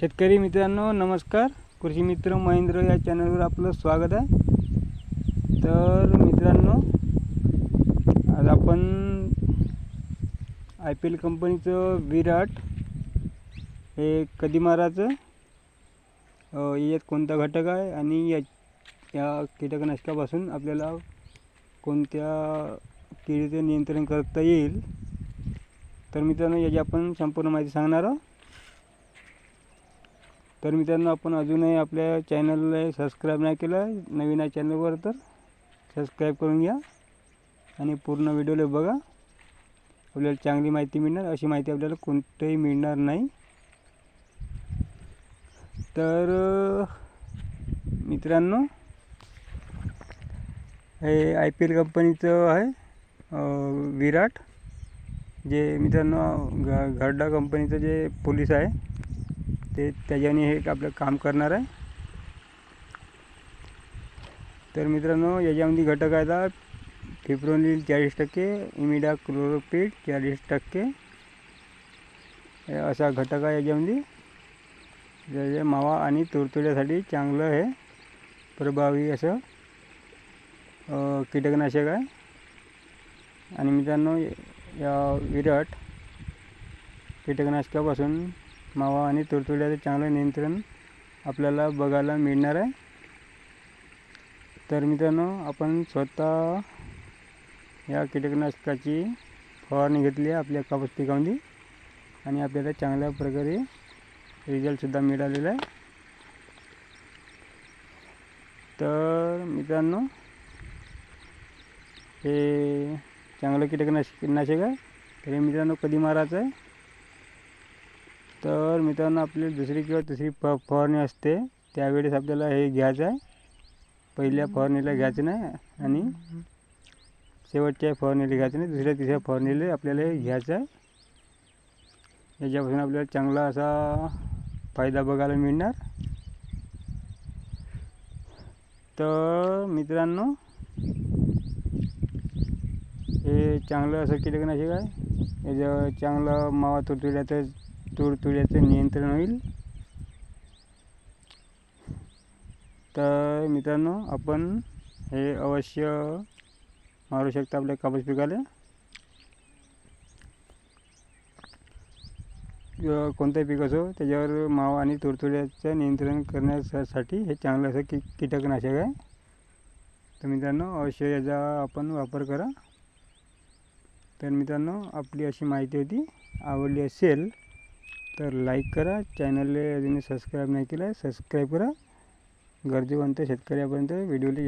शेतकरी मित्रांनो नमस्कार. कृषी मित्र महेंद्र या चॅनलवर आपलं स्वागत आहे. तर मित्रांनो आज आपण आय पी एल कंपनीचं विराट हे कधी मारायचं? यात कोणता घटक आहे आणि या या कीटकनाशकापासून आपल्याला कोणत्या किडीचे नियंत्रण करता येईल? तर मित्रांनो याची आपण संपूर्ण माहिती सांगणार आहोत. तर मित्रांनो आपण अजूनही आपल्या चॅनलला सबस्क्राईब नाही केलं आहे नवीन आहे चॅनलवर तर सबस्क्राईब करून घ्या आणि पूर्ण व्हिडिओला बघा. आपल्याला चांगली माहिती मिळणार अशी माहिती आपल्याला कोणतंही मिळणार नाही. तर मित्रांनो हे आय पी एल कंपनीचं आहे विराट जे मित्रांनो घ घरडा कंपनीचं जे पोलीस आहे. ते त्याच्याने हे आपलं काम करणार आहे. तर मित्रांनो याच्यामध्ये घटक आहेत फिप्रोनिल चाळीस टक्के इमिडा क्लोरोपीट चाळीस टक्के. असा घटक आहे याच्यामध्ये. मावा आणि तुडतुड्यासाठी चांगलं हे प्रभावी असं कीटकनाशक आहे. आणि मित्रांनो या विराट कीटकनाशकापासून मावा आणि तुडतुड्याचं चांगलं नियंत्रण आपल्याला बघायला मिळणार आहे. तर मित्रांनो आपण स्वतः या कीटकनाशकाची फवारणी घेतली आहे आपल्या कापूस पिकामध्ये आणि आपल्याला चांगल्या प्रकारे रिझल्टसुद्धा मिळालेला आहे. तर मित्रांनो हे चांगलं कीटकनाशक नाशक आहे. तर हे मित्रांनो कधी मारायचं आहे? तर मित्रांनो आपली दुसरी किंवा तिसरी फ फवारणी असते. त्यावेळेस आपल्याला हे घ्यायचं आहे. पहिल्या फवारणीला घ्यायचं नाही आणि शेवटच्या फवारणीला घ्यायचं नाही. दुसऱ्या तिसऱ्या फवारणीला आपल्याला हे घ्यायचं आहे. याच्यापासून आपल्याला चांगला असा फायदा बघायला मिळणार. तर मित्रांनो हे चांगलं असं कीटकनाशक आहे. याच्या चांगलं मावा तुडतुड्याचं तुडतुड्याचं नियंत्रण होईल. तर मित्रांनो आपण हे अवश्य मारू शकता आपल्या कापूस पिकाला. किंवा कोणतंही पीक असो त्याच्यावर मावा आणि तुडतुड्याचं नियंत्रण करण्यासाठी हे चांगलं असं की कीटकनाशक आहे. तर मित्रांनो अवश्य याचा आपण वापर करा. तर मित्रांनो आपली अशी माहिती होती. आवडली असेल तर लाईक करा. चॅनलला अजून सबस्क्राईब नाही केलं सबस्क्राईब करा. गरजेवंत शेतकऱ्यापर्यंत व्हिडिओला